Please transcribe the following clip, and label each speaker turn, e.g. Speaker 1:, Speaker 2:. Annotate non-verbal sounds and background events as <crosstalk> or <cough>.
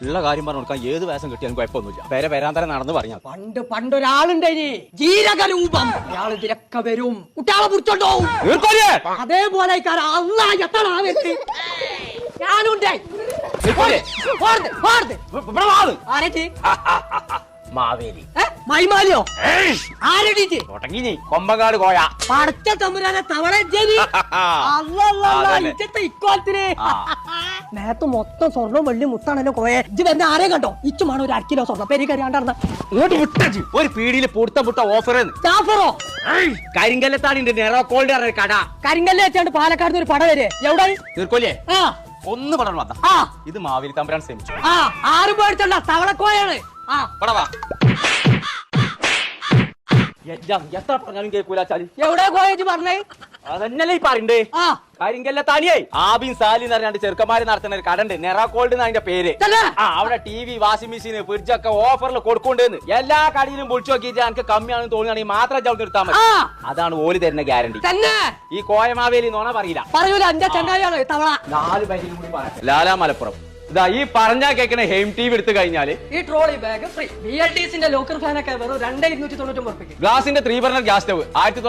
Speaker 1: ഉള്ള കാര്യം പറഞ്ഞു കൊടുക്കാൻ ഏത് വേഷം കിട്ടിയാലും കുഴപ്പമൊന്നുമില്ല. പേരെ വരാന്തരം നടന്ന് പറഞ്ഞാൽ
Speaker 2: പണ്ട് പണ്ടൊരാളുണ്ട് ജീരകരൂപം. അയാൾ ഇതിലൊക്കെ വരും. കുട്ടികളെ പിടിച്ചോണ്ടോവും
Speaker 1: തീർക്കോലേ
Speaker 2: അതേപോലെ എത്ര ഞാനുണ്ടേ.
Speaker 1: ഇവിടെ വാ.
Speaker 2: ആരേറ്റ്?
Speaker 1: മാവേലി.
Speaker 2: ഏ? മൈമാലിയോ?
Speaker 1: നീ. കൊമ്പങ്കാട് കോയ
Speaker 2: പടച്ച തമ്പുരാനെ തവള ജനി
Speaker 1: അതന്നെ.
Speaker 2: ഇക്കോത്തിന്
Speaker 1: ആ. <laughs>
Speaker 2: നേരത്ത് മൊത്തം സ്വർണവും വെള്ളി മുത്താണല്ലോ കോയെ. ഇത് വരുന്ന ആരെയും കണ്ടോ? ഇച്ചുമാണ് ഒരു അരക്കിലോ സ്വർണം പെരി കറിയാണ്ടാർന്ന
Speaker 1: ഇങ്ങോട്ട് വിട്ടു ഒരു പീടിയിൽ പൊടുത്ത പുട്ട ഓഫർ കട.
Speaker 2: കരിങ്കല്ല് വെച്ചാണ്ട് പാലക്കാട് ഒരു പട വരെ. എവിടെ?
Speaker 1: തീർക്കോലേ
Speaker 2: ആ.
Speaker 1: ഒന്ന് പടം വന്ന
Speaker 2: ആ.
Speaker 1: ഇത് മാവേലി തമ്പുരാൻ ശ്രമിച്ചു
Speaker 2: ആ ആറ് പേടിച്ചണ്ട. തവളക്കോയാണ്. ആ.
Speaker 1: എത്ര പറഞ്ഞാലും കേൾക്കൂല ചാലി.
Speaker 2: എവിടെ കോയേജ് പറഞ്ഞേ?
Speaker 1: അതന്നല്ലേ ഈ പറയണ്ടേ?
Speaker 2: ആ.
Speaker 1: തനിയായി. താനിയേ ആബിൻ സാലി എന്ന് പറഞ്ഞാണ്ട് ചെറുക്കന്മാര് നടത്തുന്ന ഒരു കടണ്ട്. നെറാക്കോൾഡ് അതിന്റെ പേര്. ആ അവിടെ T V washing machine fridge ഒക്കെ ഓഫറിൽ കൊടുക്കൊണ്ടെന്ന് എല്ലാ കടയിലും വിളിച്ചു നോക്കിയിട്ട് എനിക്ക് കമ്മിയാണെന്ന് തോന്നുകയാണെങ്കിൽ മാത്രം ചവിട്ടി നിർത്താൻ മതി. അതാണ് ഓൽ തരുന്ന ഗ്യാരണ്ടി
Speaker 2: തന്നെ.
Speaker 1: ഈ കോയമാവേലി നോണ പറയില്ല.
Speaker 2: പറയൂല ചങ്ങാതിയാണ് തവള.
Speaker 1: നാല് പേരും കൂടി പറയാം ലാലാ മലപ്പുറം. ഇതാ ഈ പറഞ്ഞാ കേക്കണ ഹെയിം ടി എടുത്തു കഴിഞ്ഞാൽ
Speaker 2: ഈ trolley bag free B L T സിന്റെ ലോക്കർ ഫാനൊക്കെ വെറും രണ്ടേ ഇരുന്നൂറ്റി തൊണ്ണൂറ്റി
Speaker 1: ഗ്ലാസിന്റെ ത്രീ ബർണർ ഗ്യാസ് സ്റ്റവ്. ആയിരത്തി